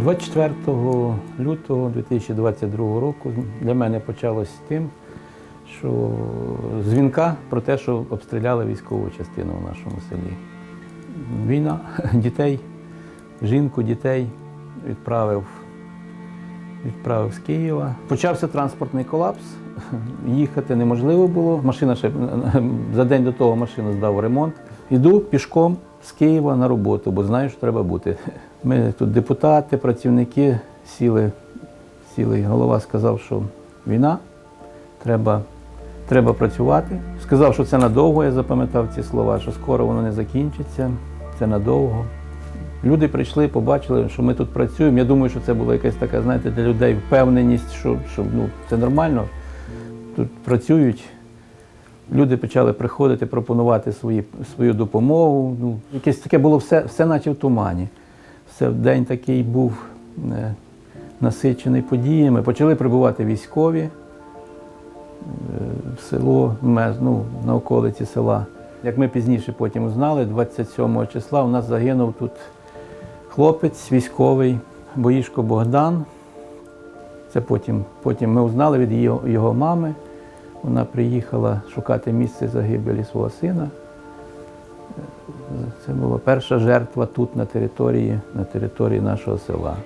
24 лютого 2022 року для мене почалось тим, що дзвінка про те, що обстріляли військову частину в нашому селі. Війна, дітей, жінку, дітей відправив, відправив з Києва. Почався транспортний колапс. Їхати неможливо було. Машина ще за день до того машину здав ремонт. Іду пішком з Києва на роботу, бо знаю, що треба бути. Ми тут депутати, працівники сіли, сіли. Голова сказав, що війна, треба, треба працювати. Сказав, що це надовго, я запам'ятав ці слова, що скоро воно не закінчиться, це надовго. Люди прийшли, побачили, що ми тут працюємо. Я думаю, що це була якась така, знаєте, для людей впевненість, що, що ну, це нормально. Тут працюють. Люди почали приходити, пропонувати свої, свою допомогу. Ну, якесь таке було все, все наче в тумані. Все день такий був е, насичений подіями. Почали прибувати військові е, в село, ну, на околиці села. Як ми пізніше потім узнали, 27 числа у нас загинув тут хлопець військовий, Боїшко Богдан. Це потім, потім ми узнали від його, його мами. Вона приїхала шукати місце загибелі свого сина. Це була перша жертва тут, на території, на території нашого села.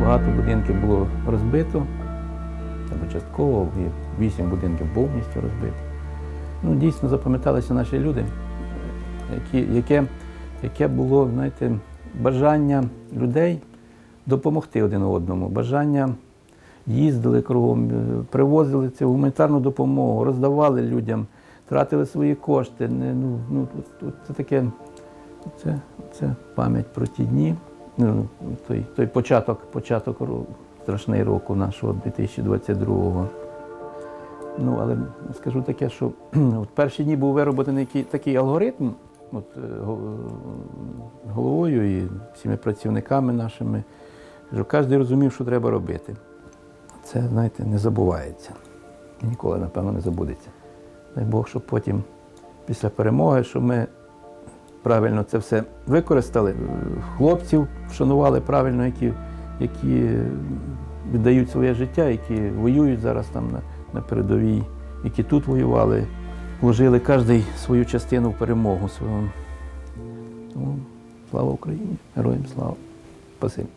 Багато будинків було розбито, або частково, і вісім будинків повністю розбито. Ну, дійсно запам'яталися наші люди, які, яке, яке було знаєте, бажання людей допомогти один одному, бажання їздили кругом, е, привозили цю гуманітарну допомогу, роздавали людям, тратили свої кошти. Ну, ну, це таке, це, це пам'ять про ті дні. Ну, той, той початок, початок страшний року нашого 2022-го. Ну, але скажу таке, що от перші дні був вироблений такий, алгоритм от, е, головою і всіми працівниками нашими, що кожен розумів, що треба робити. Це, знаєте, не забувається. І Ніколи, напевно, не забудеться. Дай Бог, щоб потім, після перемоги, щоб ми правильно це все використали, хлопців вшанували правильно, які, які віддають своє життя, які воюють зараз там на, на передовій, які тут воювали, вложили кожен свою частину в перемогу свою. Тому слава Україні! Героям слава! Спасибі.